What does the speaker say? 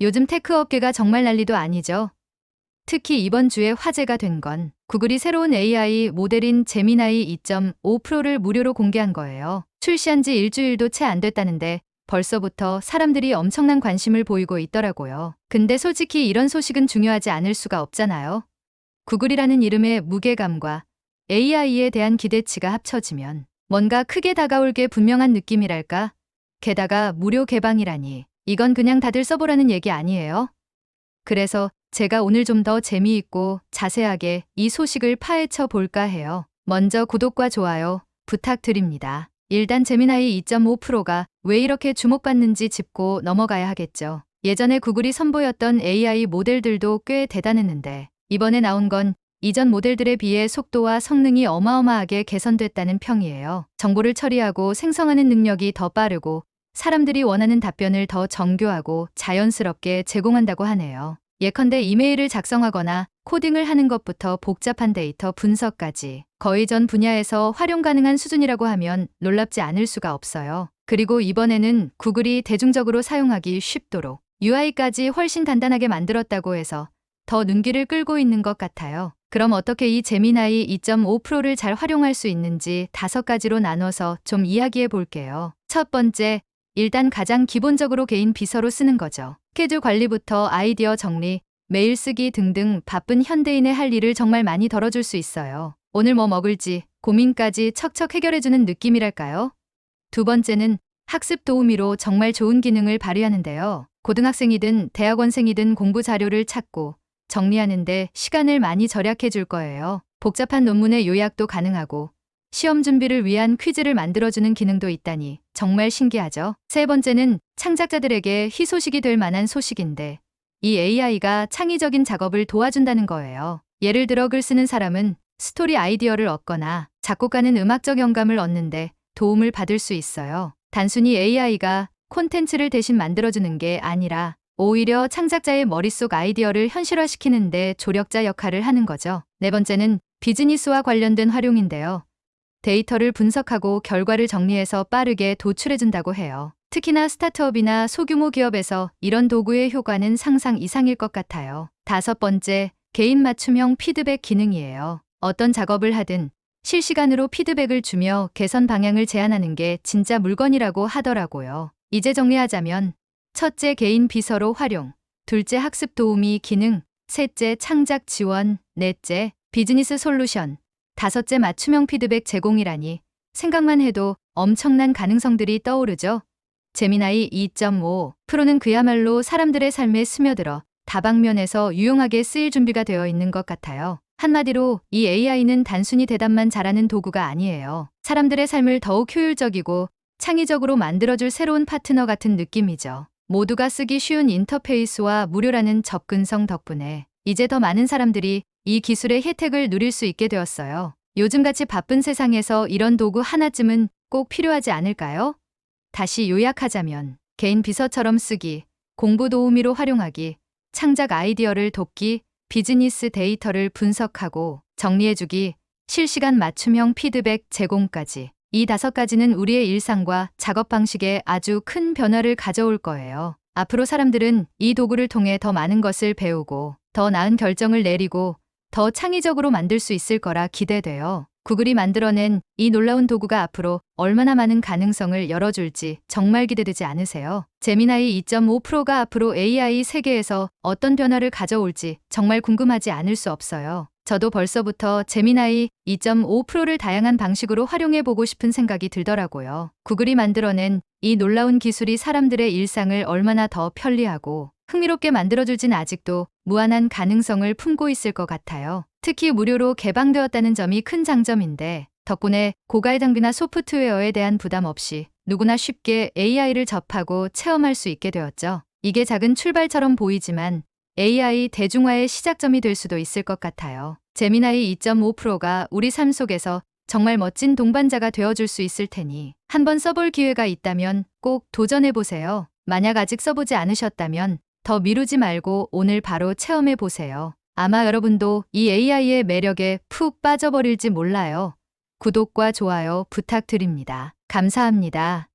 요즘 테크 업계가 정말 난리도 아니죠. 특히 이번 주에 화제가 된 건 구글이 새로운 AI 모델인 제미나이 2.5 프로를 무료로 공개한 거예요. 출시한 지 일주일도 채 안 됐다는데 벌써부터 사람들이 엄청난 관심을 보이고 있더라고요. 근데 솔직히 이런 소식은 중요하지 않을 수가 없잖아요. 구글이라는 이름의 무게감과 AI에 대한 기대치가 합쳐지면 뭔가 크게 다가올 게 분명한 느낌이랄까? 게다가 무료 개방이라니 이건 그냥 다들 써보라는 얘기 아니에요. 그래서 제가 오늘 좀 더 재미있고 자세하게 이 소식을 파헤쳐 볼까 해요. 먼저 구독과 좋아요 부탁드립니다. 일단 제미나이 2.5 프로가 왜 이렇게 주목받는지 짚고 넘어가야 하겠죠. 예전에 구글이 선보였던 AI 모델들도 꽤 대단했는데 이번에 나온 건 이전 모델들에 비해 속도와 성능이 어마어마하게 개선됐다는 평이에요. 정보를 처리하고 생성하는 능력이 더 빠르고 사람들이 원하는 답변을 더 정교하고 자연스럽게 제공한다고 하네요. 예컨대 이메일을 작성하거나 코딩을 하는 것부터 복잡한 데이터 분석까지 거의 전 분야에서 활용 가능한 수준이라고 하면 놀랍지 않을 수가 없어요. 그리고 이번에는 구글이 대중적으로 사용하기 쉽도록 UI까지 훨씬 간단하게 만들었다고 해서 더 눈길을 끌고 있는 것 같아요. 그럼 어떻게 이 제미나이 2.5 프로를 잘 활용할 수 있는지 다섯 가지로 나눠서 좀 이야기해 볼게요. 첫 번째, 일단 가장 기본적으로 개인 비서로 쓰는 거죠. 스케줄 관리부터 아이디어 정리, 메일 쓰기 등등 바쁜 현대인의 할 일을 정말 많이 덜어줄 수 있어요. 오늘 뭐 먹을지 고민까지 척척 해결해주는 느낌이랄까요? 두 번째는 학습 도우미로 정말 좋은 기능을 발휘하는데요. 고등학생이든 대학원생이든 공부 자료를 찾고 정리하는데 시간을 많이 절약해 줄 거예요. 복잡한 논문의 요약도 가능하고 시험 준비를 위한 퀴즈를 만들어주는 기능도 있다니 정말 신기하죠. 세 번째는 창작자들에게 희소식이 될 만한 소식인데 이 AI가 창의적인 작업을 도와준다는 거예요. 예를 들어 글 쓰는 사람은 스토리 아이디어를 얻거나 작곡가는 음악적 영감을 얻는데 도움을 받을 수 있어요. 단순히 AI가 콘텐츠를 대신 만들어주는 게 아니라 오히려 창작자의 머릿속 아이디어를 현실화시키는데 조력자 역할을 하는 거죠. 네 번째는 비즈니스와 관련된 활용인데요. 데이터를 분석하고 결과를 정리해서 빠르게 도출해준다고 해요. 특히나 스타트업이나 소규모 기업에서 이런 도구의 효과는 상상 이상일 것 같아요. 다섯 번째, 개인 맞춤형 피드백 기능이에요. 어떤 작업을 하든 실시간으로 피드백을 주며 개선 방향을 제안하는 게 진짜 물건이라고 하더라고요. 이제 정리하자면 첫째 개인 비서로 활용, 둘째 학습 도우미 기능, 셋째 창작 지원, 넷째 비즈니스 솔루션, 다섯째 맞춤형 피드백 제공이라니 생각만 해도 엄청난 가능성들이 떠오르죠. 제미나이 2.5 프로는 그야말로 사람들의 삶에 스며들어 다방면에서 유용하게 쓰일 준비가 되어 있는 것 같아요. 한마디로 이 AI는 단순히 대답만 잘하는 도구가 아니에요. 사람들의 삶을 더욱 효율적이고 창의적으로 만들어줄 새로운 파트너 같은 느낌이죠. 모두가 쓰기 쉬운 인터페이스와 무료라는 접근성 덕분에 이제 더 많은 사람들이 이 기술의 혜택을 누릴 수 있게 되었어요. 요즘같이 바쁜 세상에서 이런 도구 하나쯤은 꼭 필요하지 않을까요? 다시 요약하자면 개인 비서처럼 쓰기, 공부 도우미로 활용하기, 창작 아이디어를 돕기, 비즈니스 데이터를 분석하고 정리해주기, 실시간 맞춤형 피드백 제공까지 이 다섯 가지는 우리의 일상과 작업 방식에 아주 큰 변화를 가져올 거예요. 앞으로 사람들은 이 도구를 통해 더 많은 것을 배우고 더 나은 결정을 내리고 더 창의적으로 만들 수 있을 거라 기대돼요. 구글이 만들어낸 이 놀라운 도구가 앞으로 얼마나 많은 가능성을 열어줄지 정말 기대되지 않으세요? 제미나이 2.5 프로가 앞으로 AI 세계에서 어떤 변화를 가져올지 정말 궁금하지 않을 수 없어요. 저도 벌써부터 제미나이 2.5 프로를 다양한 방식으로 활용해 보고 싶은 생각이 들더라고요. 구글이 만들어낸 이 놀라운 기술이 사람들의 일상을 얼마나 더 편리하고 흥미롭게 만들어줄진 아직도 무한한 가능성을 품고 있을 것 같아요. 특히 무료로 개방되었다는 점이 큰 장점인데 덕분에 고가의 장비나 소프트웨어에 대한 부담 없이 누구나 쉽게 AI를 접하고 체험할 수 있게 되었죠. 이게 작은 출발처럼 보이지만 AI 대중화의 시작점이 될 수도 있을 것 같아요. 제미나이 2.5 프로가 우리 삶 속에서 정말 멋진 동반자가 되어줄 수 있을 테니 한번 써볼 기회가 있다면 꼭 도전해보세요. 만약 아직 써보지 않으셨다면 더 미루지 말고 오늘 바로 체험해 보세요. 아마 여러분도 이 AI의 매력에 푹 빠져버릴지 몰라요. 구독과 좋아요 부탁드립니다. 감사합니다.